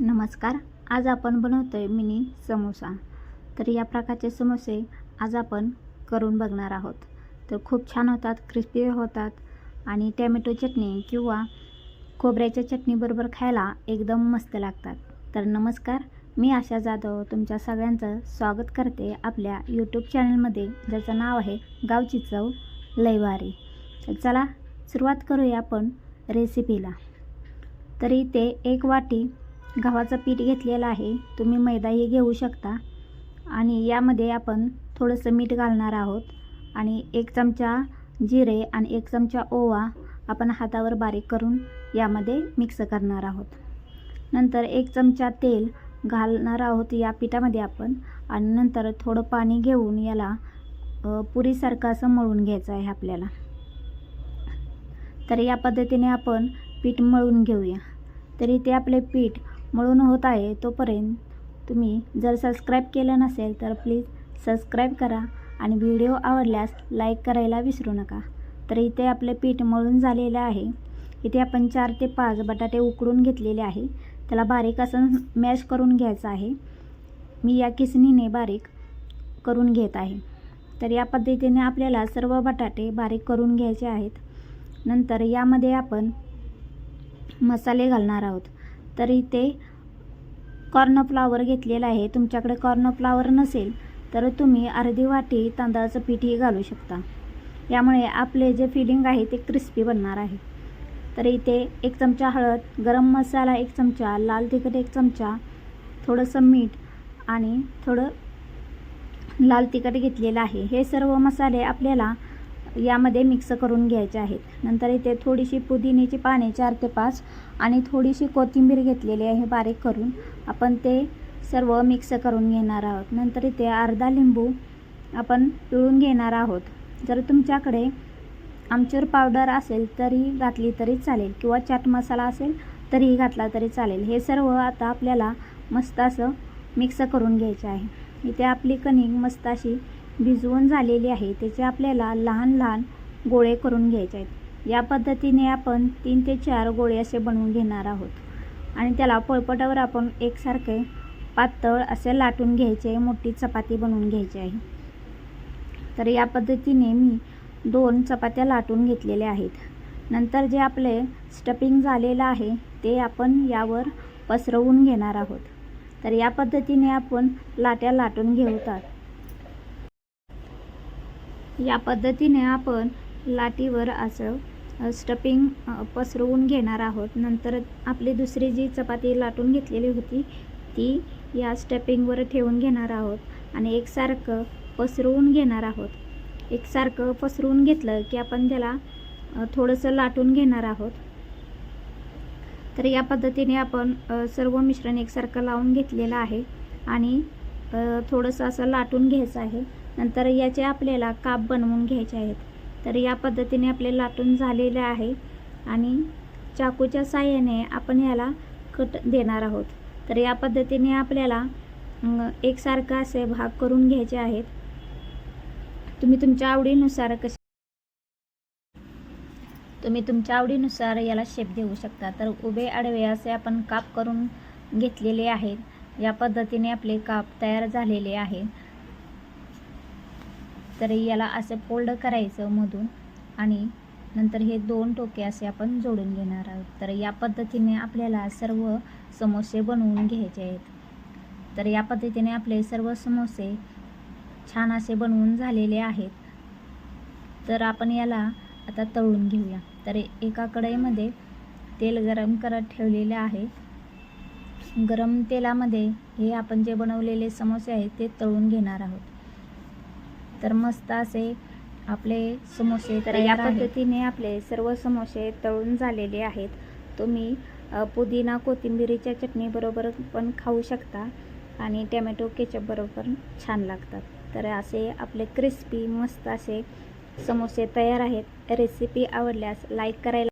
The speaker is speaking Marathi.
नमस्कार. आज आपण बनवतो आहे मिनी समोसा. तर या प्रकारचे समोसे आज आपण करून बघणार आहोत. तर खूप छान होतात क्रिस्पी होतात आणि टॅमॅटो चटणी किंवा खोबऱ्याच्या चटणीबरोबर खायला एकदम मस्त लागतात. तर नमस्कार मी आशा जाधव. तुमच्या सगळ्यांचं स्वागत करते आपल्या यूट्यूब चॅनलमध्ये ज्याचं नाव आहे गावची चव लयवारी. तर चला सुरुवात करूया आपण रेसिपीला तर इथे एक वाटी गव्हाचं पीठ घेतलेलं आहे. तुम्ही मैदाही घेऊ शकता. आणि यामध्ये आपण थोडंसं मीठ घालणार आहोत. आणि एक चमचा जिरे आणि एक चमचा ओवा आपण हातावर बारीक करून यामध्ये मिक्स करणार आहोत. नंतर एक चमचा तेल घालणार आहोत या पिठामध्ये आपण. आणि नंतर थोडं पाणी घेऊन याला पुरीसारखं असं मळून घ्यायचं आहे आपल्याला. तर या पद्धतीने आपण पीठ मळून घेऊया. तरी ते आपले पीठ मळून होत आहे तोपर्यंत तुम्ही जर सबस्क्राईब केलं नसेल तर प्लीज सबस्क्राईब करा आणि व्हिडिओ आवडल्यास लाईक करायला विसरू नका. तर इथे आपले पीठ मळून झालेलं आहे. इथे आपण चार ते पाच बटाटे उकडून घेतलेले आहे. त्याला बारीक असं मॅश करून घ्यायचं आहे. मी या किसणीने बारीक करून घेत आहे. तर या पद्धतीने आपल्याला सर्व बटाटे बारीक करून घ्यायचे आहेत. नंतर यामध्ये आपण मसाले घालणार आहोत. तर इथे कॉर्नफ्लावर घेतलेलं आहे. तुमच्याकडे कॉर्नफ्लावर नसेल तर तुम्ही अर्धी वाटी तांदळाचं पीठही घालू शकता. यामुळे आपले जे फिलिंग आहे ते क्रिस्पी बनणार आहे. तर इथे एक चमचा हळद गरम मसाला एक चमचा लाल तिखट एक चमचा थोडंसं मीठ आणि थोडं लाल तिखट घेतलेलं आहे. हे सर्व मसाले आपल्याला यामध्ये मिक्स करून घ्यायचे आहेत. नंतर इथे थोडीशी पुदिन्याची पाने चार ते पाच आणि थोडीशी कोथिंबीर घेतलेली आहे बारीक करून. आपण ते सर्व मिक्स करून घेणार आहोत. नंतर इथे अर्धा लिंबू आपण पिळून घेणार आहोत. जर तुमच्याकडे आमचूर पावडर असेल तरी घातली तरी चालेल किंवा चाट मसाला असेल तरीही घातला तरी चालेल. हे सर्व आता आपल्याला मस्त असं मिक्स करून घ्यायचे आहे. इथे आपली कणिक मस्त अशी भिजवून झालेली आहे त्याचे आपल्याला लहान लहान गोळे करून घ्यायचे आहेत. या पद्धतीने आपण तीन ते चार गोळे असे बनवून घेणार आहोत. आणि त्याला पोळपटावर आपण एकसारखे पातळ असे लाटून घ्यायचे मोठी चपाती बनवून घ्यायची आहे. तर या पद्धतीने मी दोन चपात्या लाटून घेतलेल्या आहेत. नंतर जे आपले स्टपिंग झालेलं आहे ते आपण यावर पसरवून घेणार आहोत. तर या पद्धतीने आपण लाट्या लाटून घेऊतात या पद्धतीने आपण लाटीवर असं स्टपिंग पसरवून घेणार आहोत. नंतर आपली दुसरी जी चपाती लाटून घेतलेली होती ती या स्टपिंगवर ठेवून घेणार आहोत आणि एकसारखं पसरवून घेणार आहोत. एकसारखं पसरवून घेतलं की आपण त्याला थोडंसं लाटून घेणार आहोत. तर या पद्धतीने आपण सर्व मिश्रण एकसारखं लावून घेतलेलं आहे आणि थोडंसं असं लाटून घ्यायचं आहे. नंतर याचे आपल्याला काप बनवून घ्यायचे आहेत. तर या पद्धतीने आपले लाटून झालेले आहे आणि चाकूच्या साह्याने आपण याला कट देणार आहोत. तर या पद्धतीने आपल्याला एकसारखं असे भाग करून घ्यायचे आहेत. तुम्ही तुमच्या आवडीनुसार कसे तुम्ही तुमच्या आवडीनुसार याला शेप देऊ शकता. तर उभे आडवे असे आपण काप करून घेतलेले आहेत. या पद्धतीने आपले काप तयार झालेले आहेत. तर याला असं फोल्ड करायचं मधून आणि नंतर हे दोन टोके असे आपण जोडून घेणार आहोत. तर या पद्धतीने आपल्याला सर्व समोसे बनवून घ्यायचे आहेत. तर या पद्धतीने आपले सर्व समोसे छान असे बनवून झालेले आहेत. तर आपण याला आता तळून घेऊया. तर एका कढईमध्ये तेल गरम करत ठेवलेले आहे. गरम तेलामध्ये हे आपण जे बनवलेले समोसे आहेत ते तळून घेणार आहोत. तर मस्त असे आपले समोसे तर या पद्धतीने आपले सर्व समोसे तळून झालेले आहेत. तुम्ही पुदिना कोथिंबिरीच्या चटणीबरोबर पण खाऊ शकता आणि टॅमॅटो केचप बरोबर छान लागतात. तर असे आपले क्रिस्पी मस्त असे समोसे तयार आहेत. रेसिपी आवडल्यास लाईक करायला